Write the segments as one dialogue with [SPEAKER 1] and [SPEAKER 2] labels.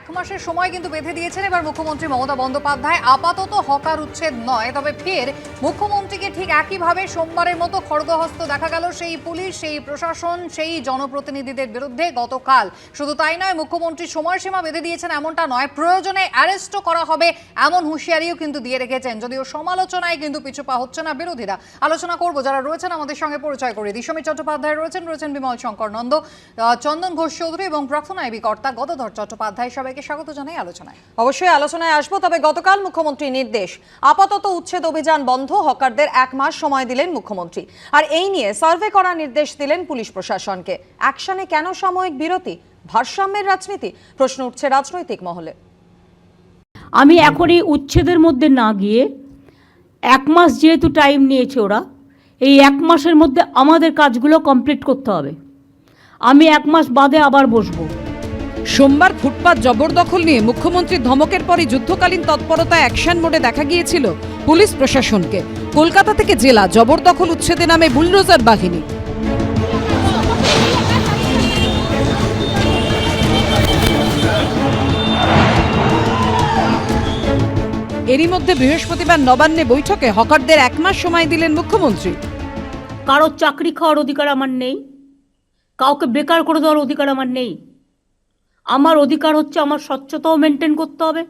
[SPEAKER 1] এক মাসের সময় কিন্তু বেঁধে দিয়েছেন এবার মুখ্যমন্ত্রী মমতা বন্দ্যোপাধ্যায়। আপাতত হকার উচ্ছেদ নয়, তবে ফের মুখ্যমন্ত্রীকে ঠিক একইভাবে সোমবারের মতো খড়গহস্ত দেখা গেল সেই পুলিশ, সেই প্রশাসন, সেই জনপ্রতিনিধিদের বিরুদ্ধে গতকাল। শুধু তাই নয়, মুখ্যমন্ত্রী সময়সীমা বেঁধে দিয়েছেন এমনটা নয়, প্রয়োজনে অ্যারেস্টও করা হবে এমন হুঁশিয়ারিও কিন্তু দিয়ে রেখেছেন। যদিও সমালোচনায় কিন্তু পিছু পা হচ্ছে না বিরোধীরা। আলোচনা করব যারা রয়েছেন আমাদের সঙ্গে পরিচয় করে সমীর চট্টোপাধ্যায় রয়েছেন রয়েছেন বিমল শঙ্কর নন্দ চন্দন ঘোষ চৌধুরী এবং প্রাক্তন আইবি কর্তা গদধর চট্টোপাধ্যায় সবাইকে স্বাগত জানাই আলোচনায়।
[SPEAKER 2] অবশ্যই আলোচনায় আসব, তবে গতকাল মুখ্যমন্ত্রী নির্দেশ, আপাতত উচ্ছেদ অভিযান বন্ধ, হকারদের এক মাস সময় দিলেন মুখ্যমন্ত্রী। আর এই নিয়ে সার্ভে করার নির্দেশ দিলেন পুলিশ প্রশাসনকে। অ্যাকশনে কেন সাময়িক বিরতি? ভারসাম্যের রাজনীতি? প্রশ্ন উঠছে রাজনৈতিক মহলে।
[SPEAKER 3] আমি এখন এই উচ্ছেদের মধ্যে না গিয়ে এক মাস যেহেতু টাইম নিয়েছে ওরা, এই এক মাসের মধ্যে আমাদের কাজগুলো কমপ্লিট করতে হবে। আমি এক মাস বাদে আবার বসবো।
[SPEAKER 4] সোমবার ফুটপাত জবরদখল নিয়ে মুখ্যমন্ত্রীর ধমকের পরই যুদ্ধকালীন তৎপরতা অ্যাকশন মোডে দেখা গিয়েছিল পুলিশ প্রশাসনকে। কলকাতা থেকে জেলা জবরদখল উচ্ছেদে নামে বুলডোজার বাহিনী। এরই মধ্যে বৃহস্পতিবার নবান্নে বৈঠকে হকারদের এক মাস সময় দিলেন মুখ্যমন্ত্রী।
[SPEAKER 3] কারোর চাকরি খাওয়ার অধিকার আমার নেই। কাউকে বেকার করে দেওয়ার অধিকার আমার নেই। আমার অধিকার হচ্ছে আমার স্বচ্ছতাও মেনটেন করতে হবে।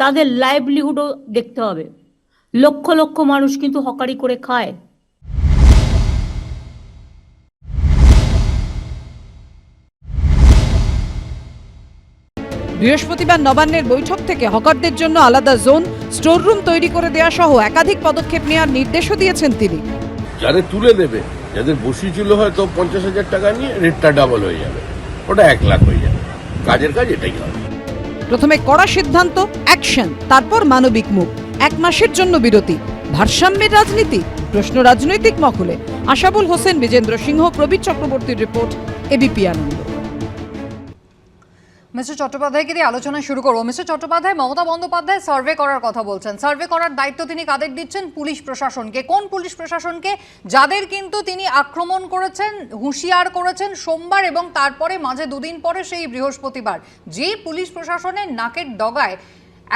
[SPEAKER 3] তাদের লাইভলিহুডও দেখতে হবে। লক্ষ লক্ষ মানুষ কিন্তু হকারি করে খায়।
[SPEAKER 4] বৃহস্পতিবার নবান্নের বৈঠক থেকে হকারদের জন্য আলাদা জোন স্টোর রুম তৈরি করে দেওয়া সহ একাধিক পদক্ষেপ নেওয়ার নির্দেশও দিয়েছেন তিনি।
[SPEAKER 5] যাদের তুলে দেবে যাদের বসিয়েছিল হয়তো পঞ্চাশ হাজার টাকা নিয়ে রেটটা ডাবল হয়ে যাবে। ওটা এক লাখ হয়ে যাবে। কাজের কাজ এটাই হবে
[SPEAKER 4] প্রথমে কড়া সিদ্ধান্ত অ্যাকশন তারপর মানবিক মুখ। এক মাসের জন্য বিরতি। ভারসাম্যের রাজনীতি, প্রশ্ন রাজনৈতিক মহলে। আশাবুল হোসেন, বিজেন্দ্র সিংহ, প্রবীর চক্রবর্তীর রিপোর্ট এবিপি আনন্দ।
[SPEAKER 1] মিস্টার চট্টোপাধ্যায়কে দিয়ে আলোচনা শুরু করব। মিস্টার চট্টোপাধ্যায়, মমতা বন্দ্যোপাধ্যায় সার্ভে করার কথা বলছেন। সার্ভে করার দায়িত্ব তিনি কাদের দিচ্ছেন? পুলিশ প্রশাসনকে। কোন পুলিশ প্রশাসনকে? যাদের কিন্তু তিনি আক্রমণ করেছেন, হুঁশিয়ার করেছেন সোমবার এবং তারপরে মাঝে দুদিন পরে সেই বৃহস্পতিবার। যে পুলিশ প্রশাসনের নাকের ডগায়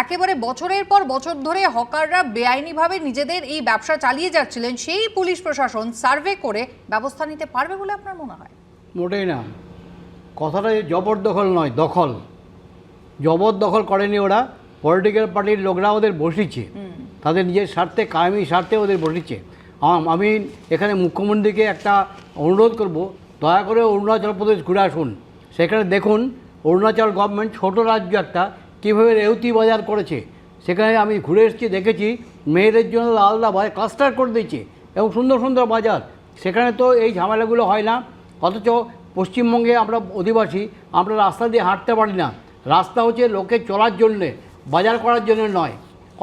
[SPEAKER 1] একেবারে বছরের পর বছর ধরে হকাররা বেআইনিভাবে নিজেদের এই ব্যবসা চালিয়ে যাচ্ছিলেন, সেই পুলিশ প্রশাসন সার্ভে করে ব্যবস্থা নিতে পারবে বলে আপনার মনে হয়?
[SPEAKER 6] মোটেই না। কথাটা জবরদখল নয় দখল। জবরদখল করেনি ওরা পলিটিক্যাল পার্টির লোকরা ওদের বসিয়েছে। তাদের নিজের স্বার্থে কায়েমি স্বার্থে ওদের বসিয়েছে। আম- আমি এখানে মুখ্যমন্ত্রীকে একটা অনুরোধ করব দয়া করে অরুণাচল প্রদেশ ঘুরে আসুন। সেখানে দেখুন অরুণাচল গভর্নমেন্ট ছোট রাজ্য একটা কীভাবে রেউতি বাজার করেছে। সেখানে আমি ঘুরে এসেছি দেখেছি মেয়েদের জন্য আলাদা বাজার ক্লাস্টার করে দিয়েছে এবং সুন্দর সুন্দর বাজার। সেখানে তো এই ঝামেলাগুলো হয় না অথচ পশ্চিমবঙ্গে আমরা অধিবাসী আমরা রাস্তা দিয়ে হাঁটতে পারি না। রাস্তা হচ্ছে লোকে চলার জন্যে বাজার করার জন্য নয়।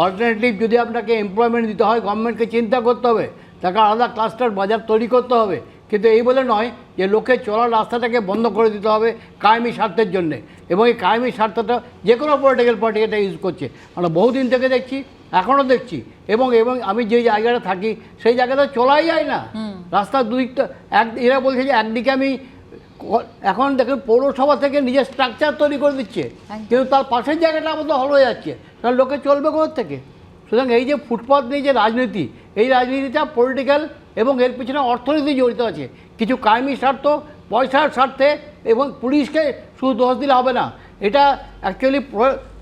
[SPEAKER 6] অল্টারনেটিভ যদি আপনাকে এমপ্লয়মেন্ট দিতে হয় গভর্নমেন্টকে চিন্তা করতে হবে তাকে আলাদা ক্লাস্টার বাজার তৈরি করতে হবে। কিন্তু এই বলে নয় যে লোকে চলার রাস্তাটাকে বন্ধ করে দিতে হবে কায়েমি স্বার্থের জন্যে। এবং এই কায়েমি স্বার্থটা যে কোনো পলিটিক্যাল পার্টি এটা ইউজ করছে। আমরা বহুদিন থেকে দেখছি এখনও দেখছি। এবং এবং আমি যে জায়গাটা থাকি সেই জায়গাটা চলাই যায় না। রাস্তার দুদিকটা এক এরা বলছে যে একদিকে আমি এখন দেখুন পৌরসভা থেকে নিজের স্ট্রাকচার তৈরি করে দিচ্ছে। কিন্তু তার পাশের জায়গাটা আমাদের হল হয়ে যাচ্ছে। তাহলে লোকে চলবে কোথা থেকে? সুতরাং এই যে ফুটপাথ নিয়ে যে রাজনীতি এই রাজনীতিটা পলিটিক্যাল এবং এর পিছনে অর্থনীতি জড়িত আছে। কিছু কায়েমি স্বার্থ পয়সার স্বার্থে এবং পুলিশকে শুধু দোষ দিলে হবে না। এটা অ্যাকচুয়ালি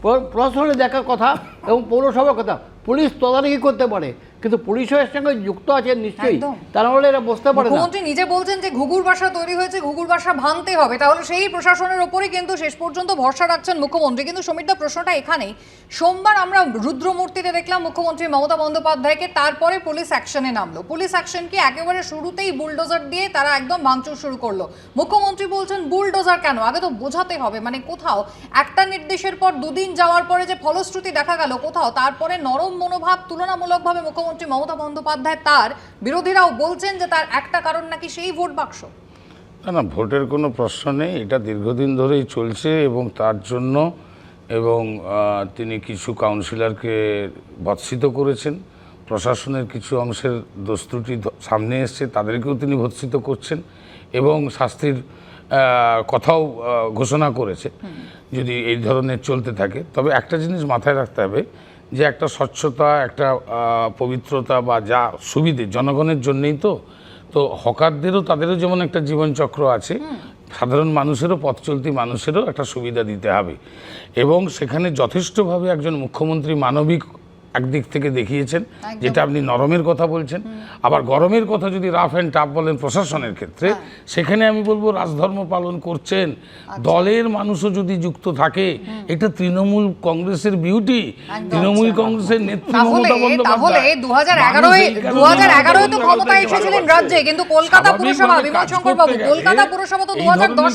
[SPEAKER 6] প্রশাসনে দেখার কথা এবং পৌরসভার কথা। পুলিশ তদারকি করতে পারে। কিন্তু এর সঙ্গে যুক্ত আছে নিশ্চয়ই। তা নাহলে এরা বসতে পারে
[SPEAKER 1] মুখ্যমন্ত্রী নিজে বলছেন যে ঘুঘুর বাসা তৈরি হয়েছে ঘুঘুর বাসা ভাঙতে হবে। তাহলে সেই প্রশাসনের ওপরে কিন্তু শেষ পর্যন্ত ভরসা রাখছেন মুখ্যমন্ত্রী। কিন্তু সমীরদা প্রশ্নটা এখানেই। সোমবার আমরা রুদ্রমূর্তিতে দেখলাম মুখ্যমন্ত্রী মমতা বন্দ্যোপাধ্যায়কে তারপরে পুলিশ অ্যাকশনে নামলো। পুলিশ অ্যাকশন কি একেবারে শুরুতেই বুলডোজার দিয়ে তারা একদম ভাঙচুর শুরু করল। মুখ্যমন্ত্রী বলছেন বুলডোজার কেন? আগে তো বোঝাতে হবে। মানে কোথাও একটা নির্দেশের পর দুদিন যাওয়ার পরে যে ফলশ্রুতি দেখা গেল কোথাও তারপরে নরম মনোভাব তুলনামূলকভাবে মুখ্যমন্ত্রী মমতা বন্দ্যোপাধ্যায় তার বিরোধীরাও বলছেন যে তার একটা কারণ নাকি সেই ভোট বাক্স।
[SPEAKER 5] না না ভোটের কোনো প্রশ্ন নেই। এটা দীর্ঘদিন ধরেই চলছে এবং তার জন্য এবং তিনি কিছু কাউন্সিলরকে ভৎসিত করেছেন। প্রশাসনের কিছু অংশের দোষ ত্রুটি সামনে এসছে তাদেরকেও তিনি ভৎসিত করছেন এবং শাস্তির কথাও ঘোষণা করেছে। যদি এই ধরনের চলতে থাকে তবে একটা জিনিস মাথায় রাখতে হবে যে একটা স্বচ্ছতা একটা পবিত্রতা বা যা সুবিধে জনগণের জন্যেই তো তো হকারদেরও তাদেরও যেমন একটা জীবনচক্র আছে সাধারণ মানুষেরও পথ চলতি মানুষেরও একটা সুবিধা দিতে হবে। এবং সেখানে যথেষ্টভাবে একজন মুখ্যমন্ত্রী মানবিক একদিক থেকে দেখিয়েছেন যেটা আপনি নরমের কথা বলছেন। আবার গরমের কথা যদি রাফ অ্যান্ড টাফ বলেন প্রশাসনের ক্ষেত্রে সেখানে আমি বলব রাজধর্ম পালন করছেন। দলের মানুষও যদি যুক্ত থাকে এটা তৃণমূল কংগ্রেসের বিউটি তৃণমূল কংগ্রেসের নেত্রী মমতা বন্দ্যোপাধ্যায়।
[SPEAKER 1] দু হাজার এগারোয়
[SPEAKER 5] মানুষ এই
[SPEAKER 1] দু হাজার এগারোয় তো ক্ষমতায় এসেছিলেন রাজ্যে কিন্তু কলকাতা পুরসভা বিমল শঙ্কর বাবু কলকাতা পুরসভা তো দু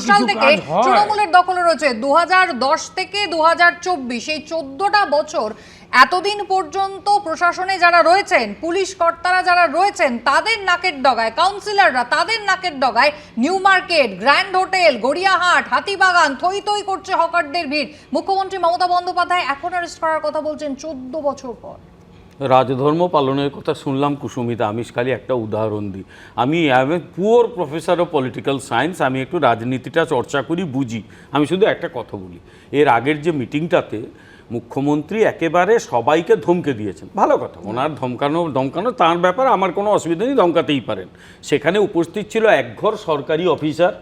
[SPEAKER 1] সাল থেকে তৃণমূলের দখলে রয়েছে। দু হাজার দশ থেকে দু হাজার চব্বিশ এই চোদ্দটা বছর এতদিন পর্যন্ত প্রশাসনে যারা রয়েছেন, পুলিশ কর্তারা যারা রয়েছেন, তাদের নাকের ডগায় কাউন্সিলররা তাদের নাকের ডগায় New Market, Grand Hotel, Gariahat, Hatibagan, থই থই করছে হকারদের ভিড়। মুখ্যমন্ত্রী মমতা বন্দ্যোপাধ্যায় এখন অ্যারেস্ট করার কথা বলছেন চোদ্দ বছর পর।
[SPEAKER 7] রাজধর্ম পালনের কথা শুনলাম, কুসুমিতা আমি খালি একটা উদাহরণ দিই আমি a poor professor of political science আমি একটু রাজনীতিটা চর্চা করি, বুঝি। আমি শুধু একটা কথা বলি। এর আগের যে মিটিংটাতে মুখ্যমন্ত্রী একেবারে সবাইকে ধমকে দিয়েছেন। ভালো কথা ওনার ধমকানো ধমকানো তার ব্যাপার আমার কোনো অসুবিধা নেই ধমকাতেই পারেন। সেখানে উপস্থিত ছিল একঘর সরকারি অফিসার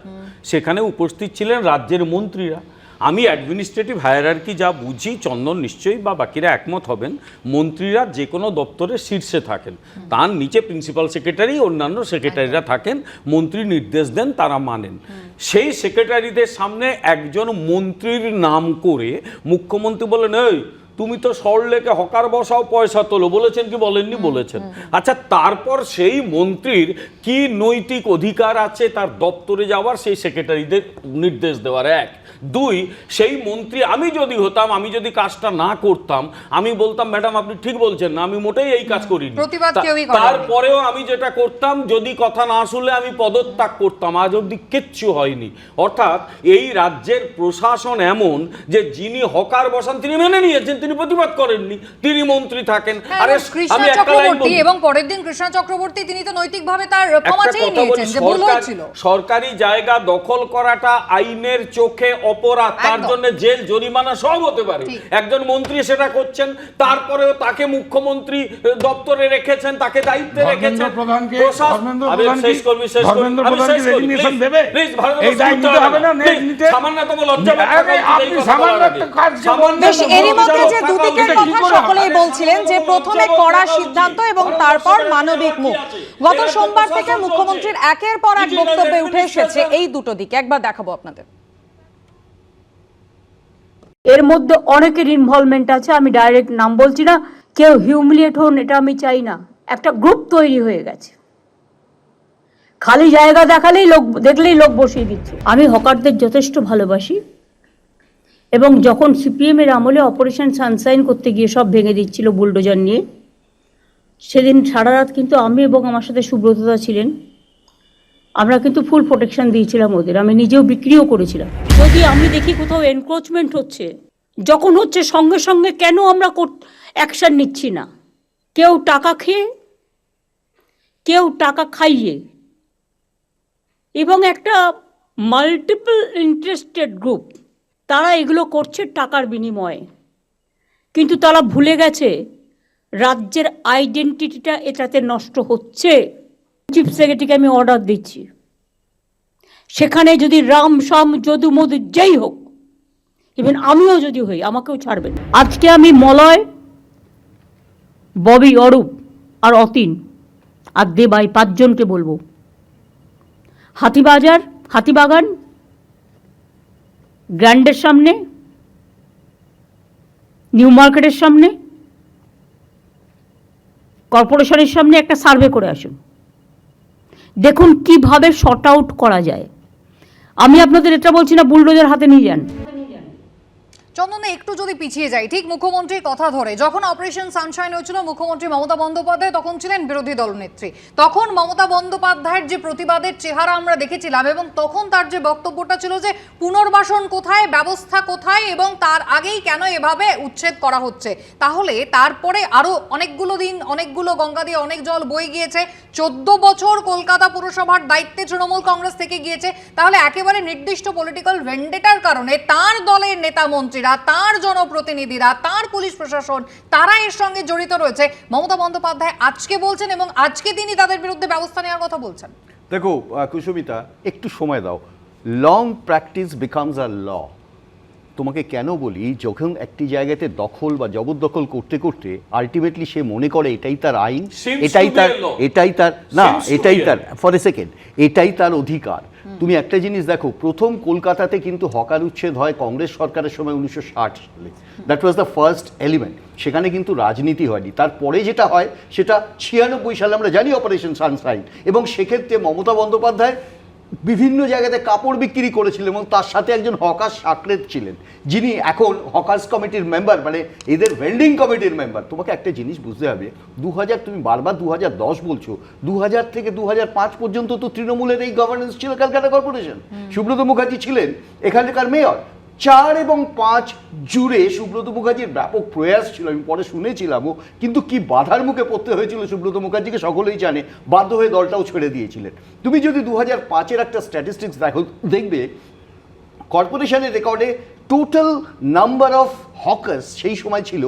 [SPEAKER 7] সেখানে উপস্থিত ছিলেন রাজ্যের মন্ত্রীরা। আমি অ্যাডমিনিস্ট্রেটিভ হায়ারার্কি যা বুঝি চন্দন নিশ্চয়ই বা বাকিরা একমত হবেন মন্ত্রীরা যে কোনো দপ্তরের শীর্ষে থাকেন। তার নিচে প্রিন্সিপাল সেক্রেটারি অন্যান্য সেক্রেটারিরা থাকেন মন্ত্রী নির্দেশ দেন তারা মানেন। সেই সেক্রেটারিদের সামনে একজন মন্ত্রীর নাম করে মুখ্যমন্ত্রী বলেন এই তুমি তো সরলেকে হকার বসাও পয়সা তোলো। বলেছেন কি বলেননি? বলেছেন। আচ্ছা তারপর সেই মন্ত্রীর কি নৈতিক অধিকার আছে তার দপ্তরে যাওয়ার? সেই সেক্রেটারিদের নির্দেশ দেওয়ার এক। দুই সেই মন্ত্রী আমি যদি হতাম আমি যদি কাজটা না করতাম আমি বলতাম ম্যাডাম আপনি ঠিক বলছেন না আমি মোটেই এই কাজ করিনি।
[SPEAKER 1] করেনি।
[SPEAKER 7] তারপরেও আমি যেটা করতাম যদি কথা না শুনলে আমি পদত্যাগ করতাম। আজ অব্দি কিচ্ছু হয়নি। অর্থাৎ এই রাজ্যের প্রশাসন এমন যে যিনি হকার বসান তিনি মেনে নিয়েছেন তিনি প্রতিবাদ করেননি তিনি মন্ত্রী থাকেন।
[SPEAKER 1] আরে কৃষ্ণা
[SPEAKER 7] আমি একটা লাইন
[SPEAKER 1] চক্রবর্তী
[SPEAKER 7] বলি।
[SPEAKER 1] এবং পরের দিন কৃষ্ণ চক্রবর্তী তিনি তো নৈতিকভাবে তার ক্ষমা চেয়ে নিয়েছেন যে ভুল হয়েছিল।
[SPEAKER 7] সরকারি জায়গা দখল করাটা আইনের চোখে অপরাধ তার জন্য জেল জরিমানা সব হতে পারে। একজন মন্ত্রী সেটা করছেন তারপরেও তাকে মুখ্যমন্ত্রী দপ্তরে রেখেছেন তাকে দায়িত্বে রেখেছেন। শেষ করবি, শেষ করবি। সামান্যতম লজ্জা
[SPEAKER 2] এরই মধ্যে যে দুদিকের কথা সকলেই বলছিলেন যে প্রথমে কড়া সিদ্ধান্ত এবং তারপর মানবিক মুখ। গত সোমবার থেকে মুখ্যমন্ত্রীর একের পর এক বক্তব্যে উঠে এসেছে এই দুটো দিকে। একবার দেখাবো আপনাদের।
[SPEAKER 3] এর মধ্যে অনেকের ইনভলভমেন্ট আছে, আমি ডাইরেক্ট নাম বলছি না, কেউ হিউমিলিয়েট হন, এটা আমি চাই না। একটা গ্রুপ তৈরি হয়ে গেছে। খালি জায়গা দেখালেই লোক, দেখলেই লোক বসিয়ে দিচ্ছে। আমি হকারদের যথেষ্ট ভালোবাসি এবং যখন সিপিএম এর আমলে অপারেশন সানসাইন করতে গিয়ে সব ভেঙে দিচ্ছিল বুলডোজার নিয়ে, সেদিন সারা রাত কিন্তু আমি এবং আমার সাথে সুব্রতদা ছিলেন। আমরা কিন্তু ফুল প্রোটেকশন দিয়েছিলাম ওদের, আমি নিজেও বিক্রিও করেছিলাম। যদি আমি দেখি কোথাও এনক্রোচমেন্ট হচ্ছে, যখন হচ্ছে সঙ্গে সঙ্গে কেন আমরা অ্যাকশন নিচ্ছি না? কেউ টাকা খেয়ে, কেউ টাকা খাইয়ে, এবং একটা মাল্টিপল ইন্টারেস্টেড গ্রুপ তারা এগুলো করছে টাকার বিনিময়ে। কিন্তু তারা ভুলে গেছে, রাজ্যের আইডেন্টিটিটা এটাতে নষ্ট হচ্ছে। চিফ সেক্রেটারিকে আমি অর্ডার দিচ্ছি। সেখানে যদি রাম শাম যদু, মধু যেই হোক ইভেন আমিও যদি হই, আমাকেও ছাড়বেন। আজকে আমি মলয়, ববি, অরূপ আর অতীন আর দেবাই পাঁচজনকে বলব। হাতিবাজার হাতিবাগান গ্র্যান্ডের সামনে, নিউ মার্কেটের সামনে, কর্পোরেশনের সামনে একটা সার্ভে করে আসুন। দেখুন কীভাবে শর্ট আউট করা যায়। আমি আপনাদের এটা বলছি না বুলডোজার হাতে নিয়ে যান।
[SPEAKER 1] চন্দনে একটু যদি পিছিয়ে যাই, ঠিক? মুখ্যমন্ত্রীর কথা ধরে, যখন অপারেশন সানশাইন হয়েছিল, মুখ্যমন্ত্রী মমতা বন্দ্যোপাধ্যায় তখন ছিলেন বিরোধী দলনেত্রী। তখন মমতা বন্দ্যোপাধ্যায়ের যে প্রতিবাদের চেহারা আমরা দেখেছিলাম এবং তখন তার যে বক্তব্যটা ছিল যে, পুনর্বাসন কোথায়, ব্যবস্থা কোথায় এবং তার আগেই কেন এভাবে উচ্ছেদ করা হচ্ছে? তাহলে তারপরে আরও অনেকগুলো দিন, অনেকগুলো গঙ্গা দিয়ে অনেক জল বয়ে গিয়েছে, চোদ্দ বছর কলকাতা পুরসভার দায়িত্বে তৃণমূল কংগ্রেস থেকে গিয়েছে, তাহলে একেবারে নির্দিষ্ট পলিটিক্যাল ভেন্ডেটার কারণে তার দলের নেতা মন্ত্রীরা তার জনপ্রতিনিধিরা তার পুলিশ প্রশাসন তারা এর সঙ্গে জড়িত রয়েছে। মমতা বন্দ্যোপাধ্যায় আজকে বলছেন এবং আজকে তিনি তাদের বিরুদ্ধে ব্যবস্থা নেওয়ার কথা বলছেন।
[SPEAKER 8] দেখো কুসুমিতা একটু সময় দাও। Long practice becomes a law তোমাকে কেন বলি যখন একটি জায়গাতে দখল বা জবরদখল করতে করতে আলটিমেটলি সে মনে করে এটাই তার আইন এটাই তার এটাই তার না এটাই তার ফর এ সেকেন্ড এটাই তার অধিকার। তুমি একটা জিনিস দেখো, প্রথম কলকাতাতে কিন্তু হকার উচ্ছেদ হয় কংগ্রেস সরকারের সময় উনিশশো ষাট সালে। That was the first element সেখানে কিন্তু রাজনীতি হয়নি। তারপরে যেটা হয়, সেটা ছিয়ানব্বই সালে আমরা জানি অপারেশন সানশাইন এবং সেক্ষেত্রে মমতা বন্দ্যোপাধ্যায় বিভিন্ন জায়গাতে কাপড় বিক্রি করেছিলেন এবং তার সাথে একজন হকার সাকরেত ছিলেন। যিনি এখন হকার্স কমিটির মেম্বার মানে এদের ভেন্ডিং কমিটির মেম্বার তোমাকে একটা জিনিস বুঝতে হবে দু হাজার তুমি বারবার দু হাজার দশ বলছো দু হাজার থেকে দু হাজার পাঁচ পর্যন্ত তো তৃণমূলের এই গভর্নেন্স ছিল ক্যালকাটা কর্পোরেশন সুব্রত মুখার্জি ছিলেন এখানকার মেয়র চার এবং পাঁচ জুড়ে সুব্রত মুখার্জির ব্যাপক প্রয়াস ছিল, আমি পরে শুনেছিলামও, কিন্তু কি বাধার মুখে পড়তে হয়েছিল সুব্রত মুখার্জিকে সকলেই জানে, বাধ্য হয়ে দলটাও ছেড়ে দিয়েছিলেন। তুমি যদি দু হাজার পাঁচের একটা স্ট্যাটিস্টিক্স দেখো, দেখবে কর্পোরেশনের রেকর্ডে টোটাল নাম্বার অফ হকার্স সেই সময় ছিল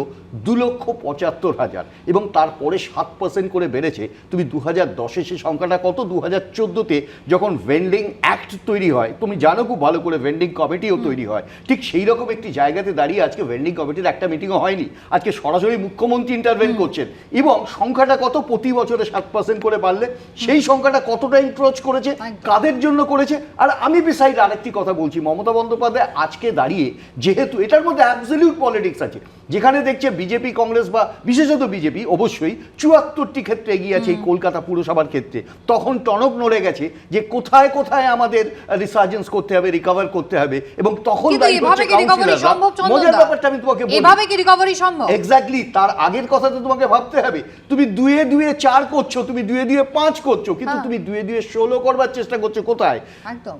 [SPEAKER 8] দু লক্ষ পঁচাত্তর হাজার এবং তারপরে সাত পার্সেন্ট করে বেড়েছে। তুমি দু হাজার দশে সে সংখ্যাটা কত? দু হাজার চোদ্দোতে যখন ভেন্ডিং অ্যাক্ট তৈরি হয় তুমি জানো খুব ভালো করে ভেন্ডিং কমিটিও তৈরি হয়। ঠিক সেই রকম একটি জায়গাতে দাঁড়িয়ে আজকে ভেন্ডিং কমিটির একটা মিটিংও হয়নি। আজকে সরাসরি মুখ্যমন্ত্রী ইন্টারভেন করছেন এবং সংখ্যাটা কত? প্রতি বছরে সাত পার্সেন্ট করে বাড়লে। সেই সংখ্যাটা কতটা ইনক্রোচ করেছে? কাদের জন্য করেছে? আর আমি বিসাইড আরেকটি কথা বলছি। মমতা বন্দ্যোপাধ্যায় আজকে দাঁড়িয়ে যেহেতু এটার মধ্যে অ্যাবসলিউট পলিটিক্স আছে। যেখানে দেখছে বিজেপি কংগ্রেস বা বিশেষত বিজেপি অবশ্যই চুয়াত্তরটি ক্ষেত্রে এগিয়ে আছে এই কলকাতা পুরসভার ক্ষেত্রে। তখন টনক নড়ে গেছে যে কোথায় কোথায় আমাদের রিসার্জেন্স করতে হবে রিকভার করতে হবে এবং তখন মজার ব্যাপারটা আমি তোমাকে
[SPEAKER 1] এভাবে কি রিকভারি সম্ভব?
[SPEAKER 8] এক্স্যাক্টলি তার আগের কথা তো তোমাকে ভাবতে হবে। তুমি দুয়ে দুয়ে চার করছ তুমি দুয়ে দুয়ে পাঁচ করছ কিন্তু
[SPEAKER 1] হ্যাঁ।
[SPEAKER 8] তুমি দুয়ে দুয়ে ষোলো করবার চেষ্টা করছ কোথায়?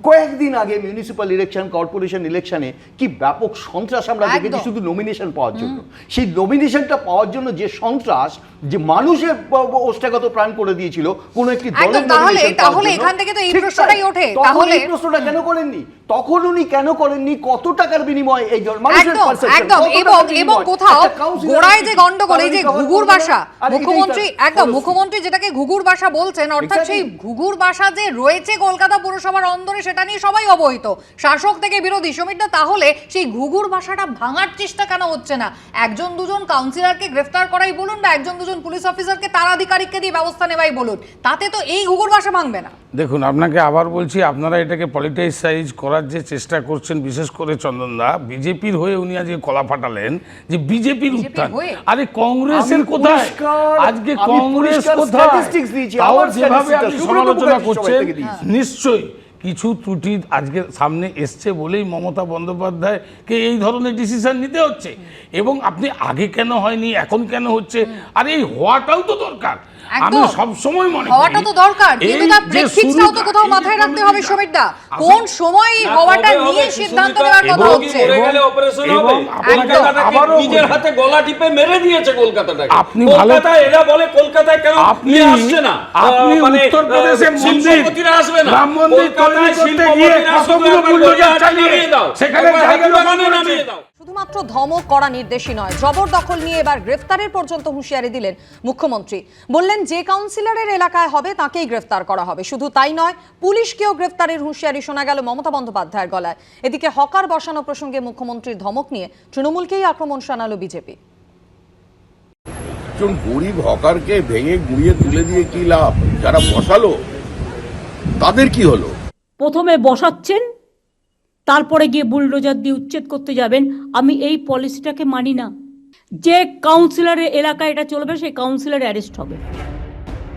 [SPEAKER 8] কয়েকদিন আগে মিউনিসিপাল ইলেকশন কর্পোরেশন ইলেকশনে কি ব্যাপক সন্ত্রাস আমরা দেখেছি শুধু নমিনেশন পাওয়ার জন্য। সেই নমিনেশনটা পাওয়ার জন্য যে সন্ত্রাস যে মানুষের ওষ্ঠাগত প্রাণ করে দিয়েছিল কোন একটি দলের
[SPEAKER 1] তাহলে- তাহলে এখান থেকে তো এই প্রশ্নটাই ওঠে। তাহলে-
[SPEAKER 8] এই প্রশ্নটা কেন করেননি? তখন উনি কেন করেননি? কত টাকার বিনিময়ে এই মানুষের
[SPEAKER 1] একদম একদম এবং এবং কোথাও গোড়ায় যে গন্ডগোল এই যে ঘুঘুর মুখ্যমন্ত্রী একদম মুখ্যমন্ত্রী যেটাকে ঘুঘুর বলছেন অর্থাৎ সেই ঘুঘুর যে রয়েছে কলকাতা পুরসভার অন্দরে সেটা নিয়ে সবাই অবহিত। শাসক থেকে বিরোধী। সমীরদা তাহলে সেই ঘুঘুর বাসাটা ভাঙার চেষ্টা কেন হচ্ছে না? একজন দুজন কাউন্সিলরকে গ্রেফতার করাই বলুন বা একজন দুজন পুলিশ অফিসারকে তার আধিকারিককে দিয়ে ব্যবস্থা নেওয়াই বলুন তাতে তো এই ঘুঘুর বাসা ভাঙবে না।
[SPEAKER 5] দেখুন আপনাকে আবার বলছি আপনারা এটাকে পলিটাইসাইজ করার যে চেষ্টা করছেন বিশেষ করে চন্দনদা বিজেপির হয়ে উনি আজকে কলা ফাটালেন যে বিজেপির উত্থান। আরে কংগ্রেসের কোথায়? আজকে কংগ্রেস কোথায়? যেভাবে আপনি সমালোচনা করছেন। নিশ্চয়ই। কিছু ত্রুটি আজকে সামনে এসছে বলেই মমতা বন্দ্যোপাধ্যায়কে এই ধরনের ডিসিশন নিতে হচ্ছে। এবং আপনি আগে কেন হয়নি, এখন কেন হচ্ছে? আর এই হওয়াটাও তো দরকার। আমি সব সময় মনে করি
[SPEAKER 1] হওয়াটা তো দরকার। কিন্তু তার প্রেক্ষিতটাও তো কোথাও মাথায় রাখতে হবে সমীরদা।
[SPEAKER 5] আসলে-
[SPEAKER 1] কোন সময় হওয়াটা নিয়ে সিদ্ধান্ত নেওয়ার কথা হচ্ছে।
[SPEAKER 7] অপারেশন হবে। নিজের হাতে গলা টিপে মেরে দিয়েছে কলকাতাটাকে।
[SPEAKER 5] আপনি
[SPEAKER 7] কলকাতায় এরা বলে কলকাতায় কেন
[SPEAKER 5] আপনি
[SPEAKER 7] আসছে না।
[SPEAKER 5] আপনি
[SPEAKER 7] মানে,
[SPEAKER 5] উত্তরপ্রদেশে
[SPEAKER 7] আহ,
[SPEAKER 5] মন্দির
[SPEAKER 7] আসবে না।
[SPEAKER 5] রাম মন্দির তৈরি
[SPEAKER 7] কলকাতায়
[SPEAKER 5] করতে গিয়ে কতগুলো বুলডোজার চালিয়ে
[SPEAKER 7] দাও।
[SPEAKER 5] সেখানে জায়গা
[SPEAKER 7] নামিয়ে দাও।
[SPEAKER 2] শুধুমাত্র ধমক করা নির্দেশই নয় জবরদখল নিয়ে এবার গ্রেফতারের পর্যন্ত হুঁশিয়ারি দিলেন মুখ্যমন্ত্রী। বললেন যে কাউন্সিলরের এলাকায় হবে তাকেই গ্রেফতার করা হবে। শুধু তাই নয় পুলিশকেও গ্রেফতারের হুঁশিয়ারি শোনা গেল মমতা বন্দ্যোপাধ্যায়ের গলায়। এদিকে হকার বসানো প্রসঙ্গে মুখ্যমন্ত্রীর ধমক নিয়ে তৃণমূলকেই আক্রমণ শানালো বিজেপি।
[SPEAKER 9] একজন গরিব হকারকে ভেঙে গুঁড়িয়ে তুলে দিয়ে কি লাভ? যারা বসালো তাদের কি হলো?
[SPEAKER 3] প্রথমে বসাচ্ছেন তারপরে গিয়ে বুলডোজার দিয়ে উচ্ছেদ করতে যাবেন। আমি এই পলিসিটাকে মানি না। যে কাউন্সিলরের এলাকায় এটা চলবে সেই কাউন্সিলর অ্যারেস্ট হবে।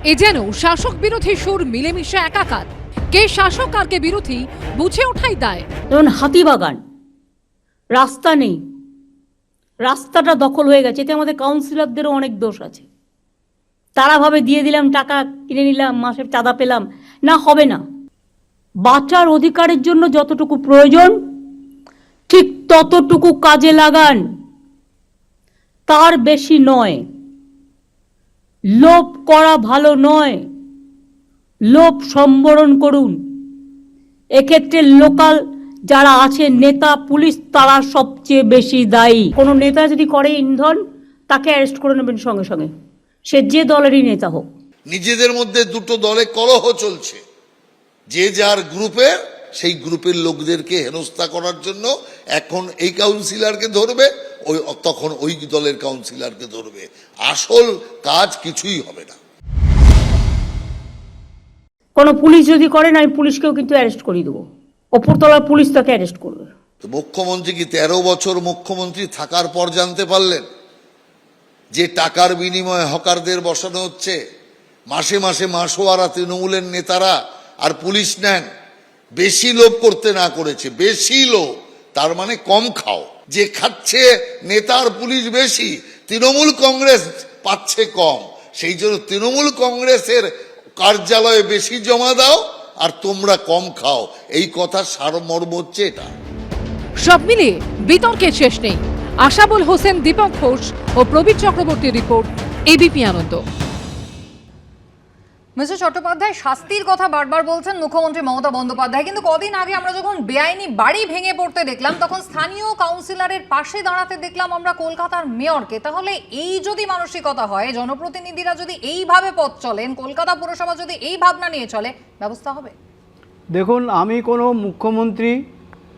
[SPEAKER 10] এ যেন শাসক বিরোধী সুর মিলেমিশে একাকার। কে শাসক আর কে বিরোধী বুঝে ওঠাই দায়।
[SPEAKER 3] যেমন হাতিবাগান রাস্তা নেই। রাস্তাটা দখল হয়ে গেছে। এতে আমাদের কাউন্সিলরদেরও অনেক দোষ আছে। তারা ভাবে দিয়ে দিলাম টাকা কিনে নিলাম মাসের চাঁদা পেলাম। না হবে না। বাঁচার অধিকারের জন্য যতটুকু প্রয়োজন, ঠিক ততটুকু কাজে লাগান। তার বেশি নয়। লোভ করা ভালো নয়। লোভ সম্বরণ করুন। এক্ষেত্রে লোকাল যারা আছে, নেতা, পুলিশ, তারা সবচেয়ে বেশি দায়ী। কোনো নেতা যদি করে ইন্ধন, তাকে অ্যারেস্ট করে নেবেন সঙ্গে সঙ্গে। সে যে দলেরই নেতা হোক।
[SPEAKER 11] নিজেদের মধ্যে দুটো দলে কলহ চলছে। যে যার গ্রুপের সেই গ্রুপের লোকদেরকে হেনস্থা করার জন্য এখন এই কাউন্সিলরকে ধরবে ওই তখন ওই দলের কাউন্সিলরকে ধরবে। আসল কাজ কিছুই হবে না।
[SPEAKER 3] কোনো পুলিশ যদি করেন আমি পুলিশকেও কিন্তু অ্যারেস্ট করিয়ে দেবো। ওপরতলার পুলিশ তাকে অ্যারেস্ট করবে।
[SPEAKER 11] তো মুখ্যমন্ত্রী কি তেরো বছর মুখ্যমন্ত্রী থাকার পর জানতে পারলেন যে টাকার বিনিময়ে হকারদের বসানো হচ্ছে? মাসে মাসে মাসোয়ারা তৃণমূলের নেতারা আর পুলিশ নেন। বেশি লোভ করতে না করেছে, বেশি লোভ, তার মানে কম খাও। যে খাচ্ছে নেতার পুলিশ বেশি, তৃণমূল কংগ্রেস পাচ্ছে কম। সেই জন্য তৃণমূল কংগ্রেসের কার্যালয়ে বেশি জমা দাও আর তোমরা কম খাও। এই কথার সারমর্ম হচ্ছে এটা।
[SPEAKER 10] সব মিলিয়ে বিতর্কের শেষ নেই। আশাবুল হোসেন, দীপক ঘোষ ও প্রবীর চক্রবর্তীর report ABP Ananda.
[SPEAKER 1] Mister Chattopadhyay, শাস্তির কথা বারবার বলছেন মুখ্যমন্ত্রী মমতা বন্দ্যোপাধ্যায়। কিন্তু কদিন আগে আমরা যখন বেআইনি বাড়ি ভেঙে পড়তে দেখলাম, তখন স্থানীয় কাউন্সিলরের পাশে দাঁড়াতে দেখলাম আমরা কলকাতার মেয়রকে। তাহলে এই যদি মানসিকতা হয়, জনপ্রতিনিধিরা যদি এইভাবে পথ চলেন, কলকাতা পুরসভা যদি এই ভাবনা নিয়ে চলে, ব্যবস্থা হবে?
[SPEAKER 6] দেখুন, আমি কোনো মুখ্যমন্ত্রী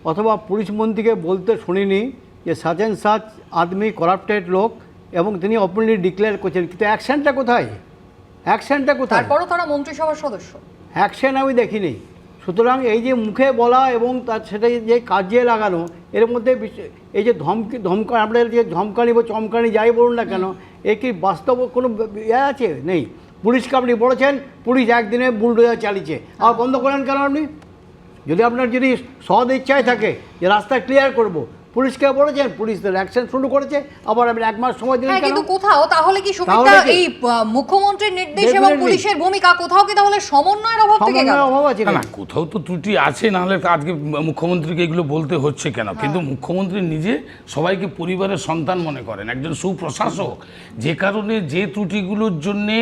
[SPEAKER 6] অথবা পুলিশ মন্ত্রীকে বলতে শুনিনি যে সাচ অ্যান্ড সাচ আদমি করাপ্টেড লোক এবং তিনি ওপেনলি ডিক্লেয়ার করছেন। কিন্তু অ্যাকশনটা কোথায়? অ্যাকশনটা কোথায়?
[SPEAKER 1] তারপরও তারা মন্ত্রিসভার সদস্য।
[SPEAKER 6] অ্যাকশন আমি দেখিনি। সুতরাং এই যে মুখে বলা এবং তার সেটা যে কাজে লাগানো এর মধ্যে এই যে ধমকি ধমকা আপনাদের যে ধমকানি বা চমকানি যাই বলুন না কেন এ কি বাস্তব কোনো ইয়ে আছে? নেই। পুলিশকে আপনি বলেছেন পুলিশ একদিনে বুলডোজার চালিয়েছে। আর বন্ধ করেন কেন আপনি? যদি আপনার যদি সদ ইচ্ছায় থাকে যে রাস্তা ক্লিয়ার করব পুলিশকে বলেছেন পুলিশ অ্যাকশন শুরু করেছে আবার আপনি এক মাস সময় দিলেন
[SPEAKER 1] হ্যাঁ কিন্তু কোথাও তাহলে কি সুবিধা এই মুখ্যমন্ত্রীর নির্দেশ এবং পুলিশের ভূমিকা কোথাও কি তাহলে সমন্বয়ের অভাব থেকে গেল?
[SPEAKER 6] অভাব আছে
[SPEAKER 5] না কোথাও তো ত্রুটি আছে নাহলে তো আজকে মুখ্যমন্ত্রীকে এগুলো বলতে হচ্ছে কেন? কিন্তু মুখ্যমন্ত্রী নিজে সবাইকে পরিবারের সন্তান মনে করেন একজন সুপ্রশাসক। যে কারণে যে ত্রুটিগুলোর জন্যে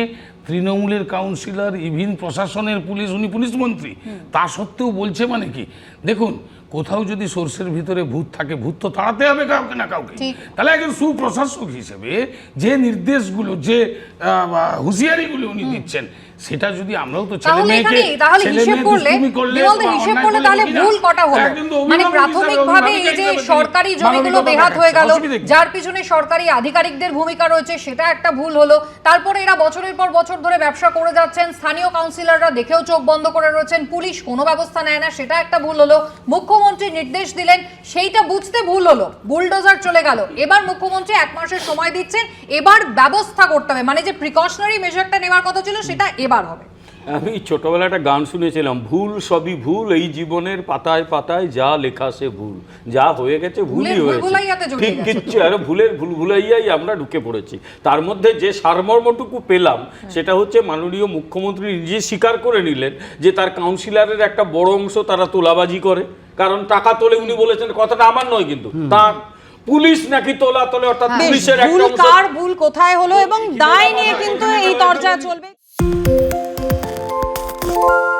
[SPEAKER 5] তৃণমূলের কাউন্সিলর ইভিন প্রশাসনের পুলিশ উনি পুলিশ মন্ত্রী। তা সত্ত্বেও বলছে মানে কি? দেখুন কোথাও যদি সোর্সের ভিতরে ভূত থাকে ভূত তো তাড়াতে হবে কাউকে না কাউকে। তাহলে একজন সুপ্রশাসক হিসেবে যে নির্দেশগুলো যে আহ, হুঁশিয়ারিগুলো উনি দিচ্ছেন সেটা যদি আমরাও তো ছেলে মেয়েকে
[SPEAKER 1] তাহলে হিসেব করলে বিমলদা হিসেব করলে তাহলে ভুল কটা হলো মানে প্রাথমিকভাবে এই যে সরকারি জমিগুলো বেহাত হয়ে গেল যার পিছনে সরকারি আধিকারিকদের ভূমিকা রয়েছে সেটা একটা ভুল হলো। তারপরে এরা বছরের পর বছর ধরে ব্যবসা করে যাচ্ছেন স্থানীয় কাউন্সিলররা দেখেও চোখ বন্ধ করে রয়েছেন পুলিশ কোনো ব্যবস্থা নেয় না সেটা একটা ভুল হলো। মুখ্যমন্ত্রী নির্দেশ দিলেন সেইটা বুঝতে ভুল হলো বুলডোজার চলে গেল। এবার মুখ্যমন্ত্রী এক মাসের সময় দিচ্ছেন এবার ব্যবস্থা করতে হবে। মানে যে প্রিকশনারি মেজারটা নেওয়ার কথা ছিল সেটা এবার হবে।
[SPEAKER 7] আমি ছোটবেলায় একটা গান শুনেছিলাম ভুল সবই ভুল এই জীবনের পাতায় পাতায় যা লেখা সে ভুল। যা হয়ে গেছে ভুলই হয়েছে। ঠিক কিচ্ছু আরে ভুলের ভুল ভুলাইয়াই আমরা ঢুকে পড়েছি। তার মধ্যে যে সারমর্মটুকু পেলাম সেটা হচ্ছে মাননীয় মুখ্যমন্ত্রী নিজে স্বীকার করে নিলেন যে তার কাউন্সিলারের একটা বড় অংশ তারা তোলাবাজি করে। কারণ টাকা তোলে উনি বলেছেন কথাটা আমার নয় কিন্তু তার পুলিশ নাকি তোলা তোলে অর্থাৎ পুলিশের
[SPEAKER 2] ভুল
[SPEAKER 7] একটা অংশ।
[SPEAKER 2] কার ভুল কোথায় হলো এবং দায় নিয়ে কিন্তু এই তরজা চলবে। Thank you